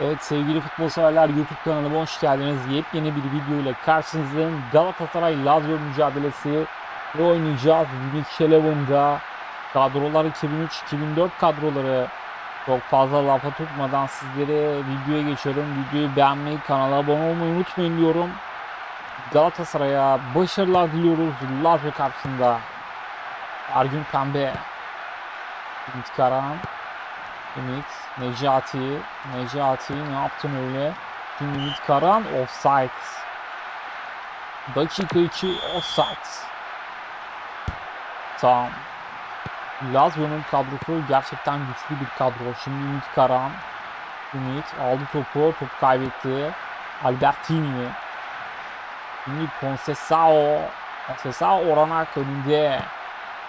Evet sevgili futbol severler YouTube kanalıma hoş geldiniz. Yepyeni bir video ile karşınızdayım. Galatasaray Lazio mücadelesi ve oynayacağız. Lig Şelevon'da kadrolar 2003-2004 kadroları çok fazla lafa tutmadan sizlere videoya geçiyorum. Videoyu beğenmeyi, kanala abone olmayı unutmayın diyorum. Galatasaray'a başarılar diliyoruz Lazio karşısında. Ergün Pembe, Ümit Karahan, Ümit, Necati, Necati ne yaptın öyle? Şimdi Ümit Karan offside. Dakika 2 offside. Tamam. Lazio'nun kadrosu gerçekten güçlü bir kadro. Şimdi Ümit Karan. Ümit aldı topu, top kaybetti. Albertini. Şimdi Concesao. Concesao Orhan önünde.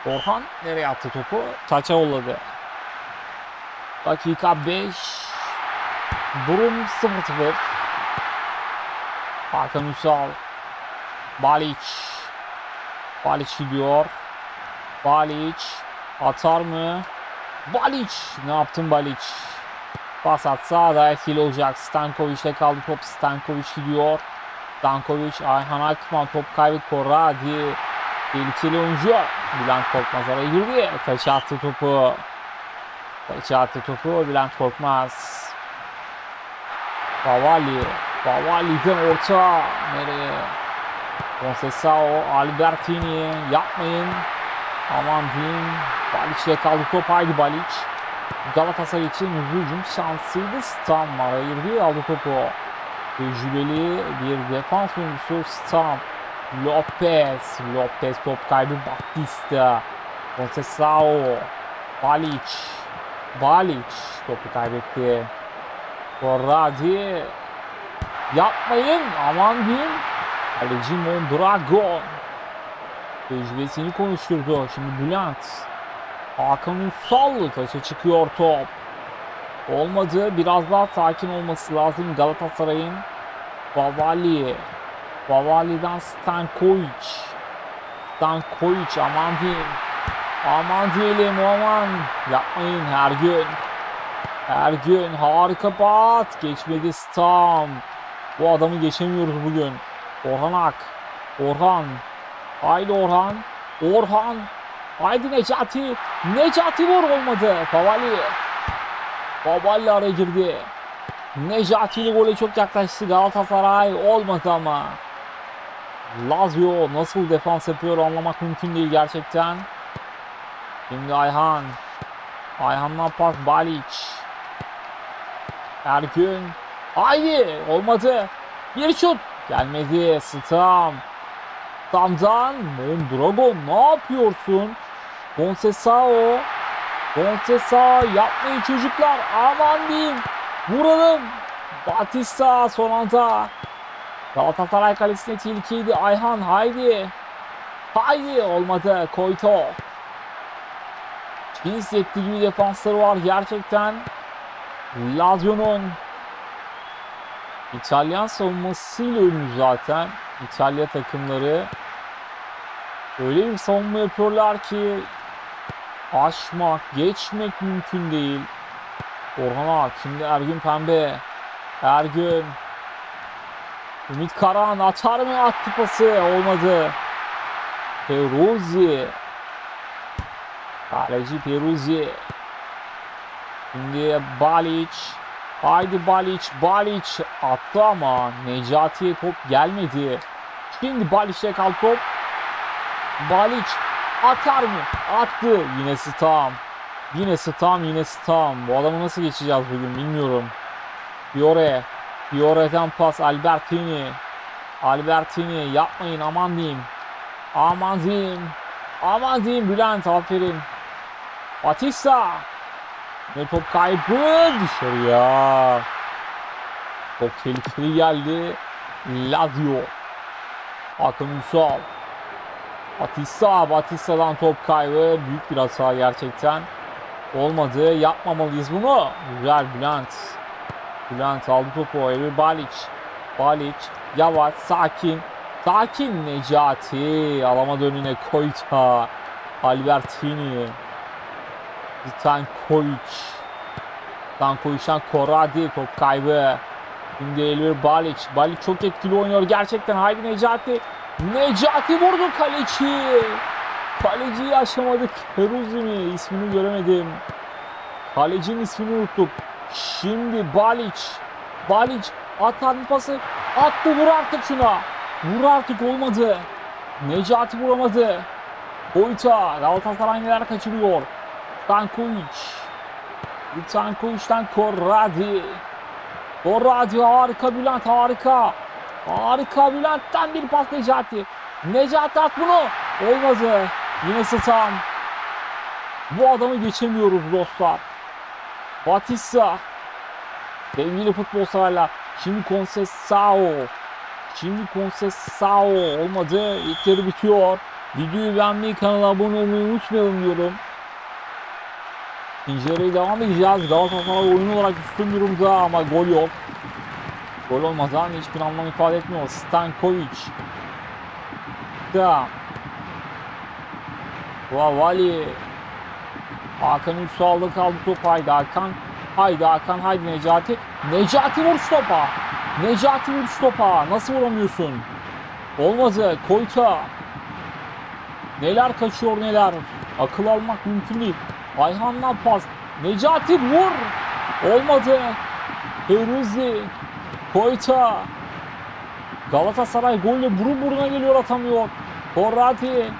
Orhan nereye attı topu? Taça yolladı. Dakika 5. Durum 0-0. Hakan Ünsal. Balic. Balic gidiyor. Balic. Atar mı? Balic. Ne yaptın Balic? Pas atsa da etkili olacak. Stankovic'te kaldı top. Stankovic gidiyor. Stankovic, Ayhan Akman top kaybetti. Korradi. Tehlikeli oyuncu. Bülent Korkmaz araya girdi. Taça attı topu. Taça attı topu. Bülent Korkmaz. Bavali. Bavali'den orta. Nereye? Concesao. Albertini. Yapmayın. Aman diyeyim. Balic'le kaldı top. Haydi Balic. Galatasaray için hücum şansıydı. Stam araya girdi. Aldı topu. Tecrübeli bir defans oyuncusu Stam. Lopez. Lopez top kaybı Batista. Concesao. Balic. Balic topu kaybetti. Korradi. Yapmayın. Aman diyeyim. Kaleci Mondragon. Tecrübesini konuşturdu. Şimdi Bülent. Hakan Ünsal taşa çıkıyor top. Olmadı. Biraz daha sakin olması lazım Galatasaray'ın. Bavali. Bavali'den Stankovic. Stankovic aman diyeyim. Aman diyelim aman. Yapmayın her gün. Her gün harika pas. Geçmedi Stam. Bu adamı geçemiyoruz bugün. Orhan Ak. Orhan. Haydi Orhan. Orhan. Haydi Necati. Necati vur olmadı. Favali. Favali araya girdi. Necati'li gole çok yaklaştı Galatasaray. Olmadı ama. Lazio nasıl defans yapıyor anlamak mümkün değil gerçekten. Şimdi Ayhan. Ayhan'dan pas Balic. Ergün. Haydi olmadı. Bir şut. Gelmedi. Stam. Stam'dan Mondragon ne yapıyorsun? Concesao. Concesao yapmayın çocuklar. Aman diyeyim. Vuralım. Batista son anda. Galatasaray kalesine tehlikeydi. Ayhan haydi. Haydi olmadı. Koyto. Cinsiyetli gibi defansları var gerçekten. Lazio'nun İtalyan savunmasıyla ünlü zaten. İtalya takımları öyle bir savunma yapıyorlar ki aşmak, geçmek mümkün değil. Orhan şimdi Ergün Pembe. Ergün. Ümit Karahan atar mı attı pası? Olmadı. Peruzzi. Kaleci Peruzzi. Şimdi Balic. Haydi Balic. Balic attı ama Necati'ye top gelmedi. Şimdi Balic'te kaldı top. Balic atar mı? Attı. Yine Stam. Yine Stam, yine Stam. Bu adamı nasıl geçeceğiz bugün bilmiyorum. Fiore. Fiore'den pas Albertini. Albertini yapmayın aman diyeyim. Aman diyeyim. Aman diyeyim Bülent aferin. Batista. Ve top kaybı dışarıya. Çok tehlikeli geldi. Lazio. Hakan Ünsal. Batista. Batista'dan top kaybı. Büyük bir hata gerçekten. Olmadı. Yapmamalıyız bunu. Güzel Bülent. Bülent aldı topu. Evi Balic. Balic. Yavaş. Sakin. Sakin Necati. Alamadı önüne Koyta. Albertini. Stankovic. Stankoviç'ten Koradi top kaybı. Şimdi Elvir Balic. Balic çok etkili oynuyor gerçekten. Haydi Necati. Necati vurdu kaleci. Kaleciyi aşamadık. Peruzzi mi? İsmini göremedim. Kalecinin ismini unuttuk. Şimdi Balic. Balic bir pası. Attı vur artık şuna. Vur artık olmadı. Necati vuramadı. Koyta. Galatasaray neler kaçırıyor. Stankovic. Stankovic'den Korradi. Korradi harika Bülent harika. Harika Bülent'ten bir pas Necati. Necati at bunu. Olmadı. Yine Stam. Bu adamı geçemiyoruz dostlar. Batista. Sevgili futbol severler. Şimdi Conceição. Şimdi Conceição olmadı. İlk yarı bitiyor. Videoyu beğenmeyi, kanala abone olmayı unutmayalım diyorum. Yarıya devam edeceğiz. Galatasaray oyun olarak üstün durumda ama gol yok. Gol olmadan hiçbir anlam ifade etmiyor. Stankovic. Da. Vavali. Hakan Ünsal'da kaldı top. Haydi Hakan. Haydi Hakan. Haydi Necati. Necati vur stopa. Necati vur stopa. Nasıl vuramıyorsun? Olmadı. Koyta. Neler kaçıyor neler. Akıl almak mümkün değil. Ayhan'dan pas. Necati vur. Olmadı. Peruzzi. Koyta. Galatasaray golle burun buruna geliyor atamıyor. Korrati.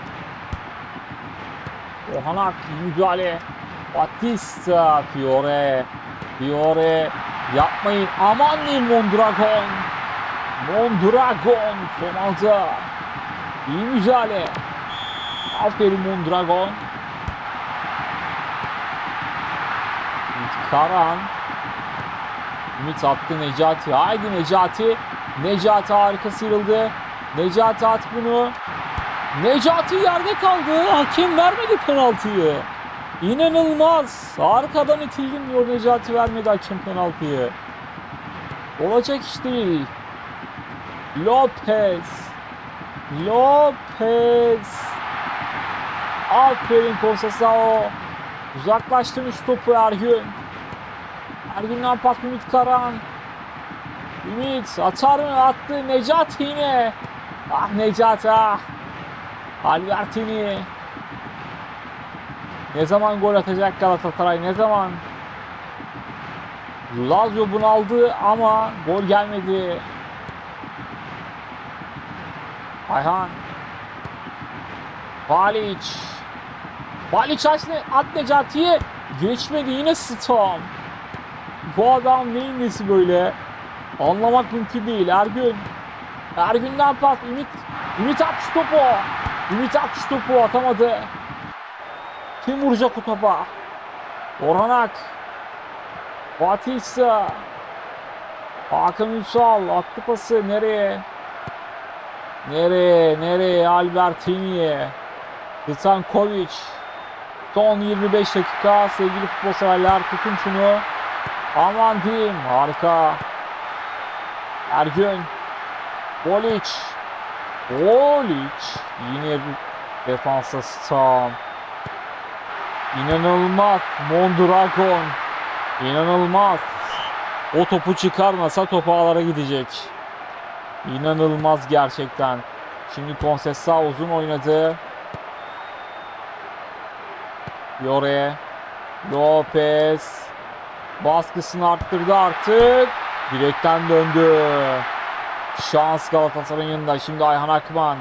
Ohanak müdahale. Batista. Fiore. Fiore. Yapmayın. Aman diyeyim Mondragon. Mondragon. Son anda. İyi müdahale. Aferin Mondragon. Karan. Ümit attı Necati. Haydi Necati. Necati harika sıyrıldı. Necati at bunu. Necati yerde kaldı. Hakem vermedi penaltıyı. İnanılmaz. Arkadan itildim diyor Necati vermedi hakem penaltıyı. Olacak iş değil. Lopez. Lopez. Aferin Conceição. Uzaklaştırmış topu Ergün. Ergün'den pas Ümit Karan. Ümit atar mı? Attı. Necati yine. Ah Necati ah. Albertini. Ne zaman gol atacak Galatasaray? Ne zaman? Lazio bunu aldı ama gol gelmedi. Ayhan. Balic. Balic açtı. At Necati'ye. Geçmedi yine Stam. Bu adam neyin nesi böyle? Anlamak mümkün değil. Ergün. Ergün'den pas. Ümit. Ümit at şu topu. Ümit at şu topu. Atamadı. Kim vuracak o topa? Orhanak. Batista. Hakan Ünsal attı pası nereye? Nereye? Nereye? Albertini. Stankovic. Son 25 dakika sevgili futbol severler tutun şunu. Aman diyeyim harika. Ergün. Bolic. Bolic. Yine defansa Stam. İnanılmaz. Mondragon. İnanılmaz. O topu çıkarmasa top ağlara gidecek. İnanılmaz gerçekten. Şimdi Conceição uzun oynadı. Yore. Lopez. Baskısını arttırdı artık. Direkten döndü. Şans Galatasaray'ın yanında. Şimdi Ayhan Akman.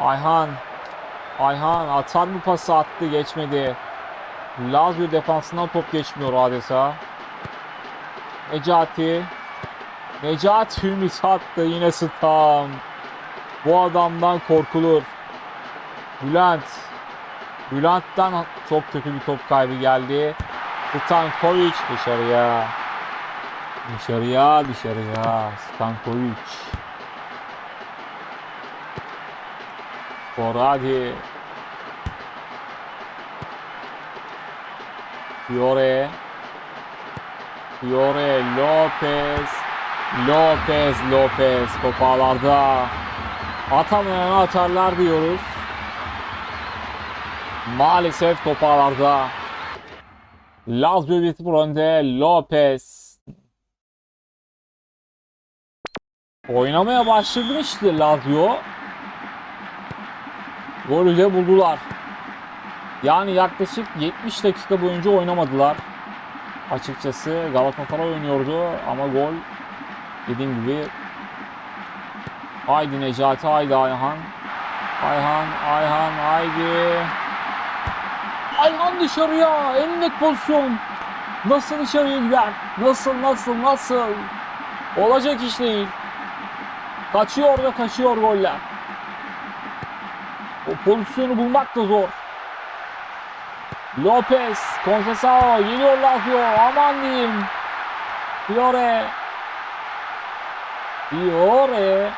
Ayhan. Ayhan atar mı pası attı geçmedi. Lazio defansından top geçmiyor adeta. Necati. Necati Ümit attı yine Stam. Bu adamdan korkulur. Bülent. Bülent'ten çok kötü bir top kaybı geldi. Stankovic dışarıya. Dışarıya dışarıya. Stankovic. Koradi. Fiore. Fiore. Lopez. Lopez. Lopez. Top ağlarda. Atamayan atarlar diyoruz. Maalesef top ağlarda. Lazio 1-0 önde. Lopez. Oynamaya başladı işte Lazio. Golü de buldular. Yani yaklaşık 70 dakika boyunca oynamadılar. Açıkçası Galatasaray oynuyordu ama gol dediğim gibi Haydi Necati, haydi Ayhan. Ayhan, Ayhan, haydi. Ayhan dışarıya, en net pozisyon. Nasıl dışarıya gider? Nasıl, nasıl, nasıl? Olacak iş değil. Kaçıyor da kaçıyor goller. O pozisyonu bulmak da zor. Lopez, Conceição geliyor Lazio. Aman diyeyim. Fiore. Fiore.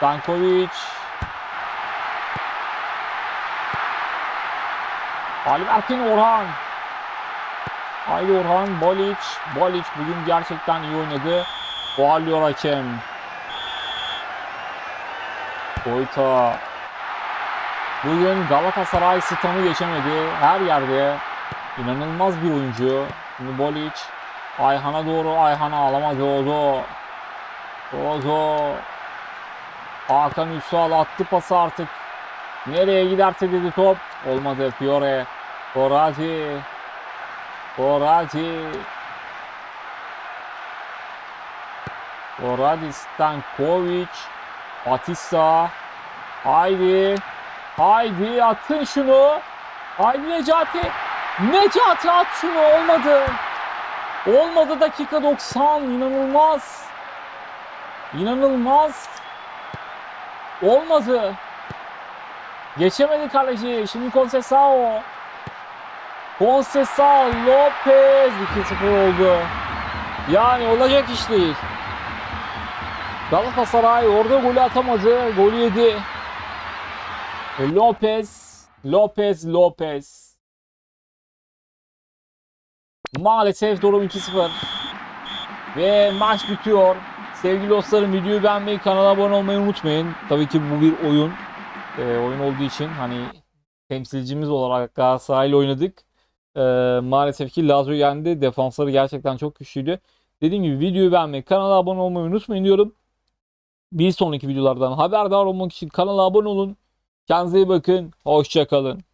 Dankovic. Albertin Orhan. Haydi Orhan. Bolic. Bolic bugün gerçekten iyi oynadı. Bağırıyor hakem. Boyta. Bugün Galatasaray stamı geçemedi. Her yerde inanılmaz bir oyuncu. Şimdi Bolic. Ayhan'a doğru. Ayhan'a alamadı Ozo. Ozo. Hakan Ünsal attı pası artık. Nereye giderse dedi top. Olmadı Fiore. Korati. Korati. Korati Stankovic. Batista. Haydi. Haydi atın şunu. Haydi Necati. Necati at şunu olmadı. Olmadı dakika 90 inanılmaz. İnanılmaz. Olmadı. Geçemedi kaleci. Şimdi Conceição. Conceição Lopez 2-0 oldu. Yani olacak iş değil. Galatasaray orada golü atamadı. Golü yedi. E, Lopez, Lopez, Lopez. Maalesef durum 2-0. Ve maç bitiyor. Sevgili dostlarım videoyu beğenmeyi, kanala abone olmayı unutmayın. Tabii ki bu bir oyun. Ee, oyun olduğu için hani temsilcimiz olarak Galatasaray'la oynadık. Ee, maalesef ki Lazio yendi. Defansları gerçekten çok güçlüydü. Dediğim gibi videoyu beğenmeyi, kanala abone olmayı unutmayın diyorum. Bir sonraki videolardan haberdar olmak için kanala abone olun. Kendinize iyi bakın. Hoşçakalın.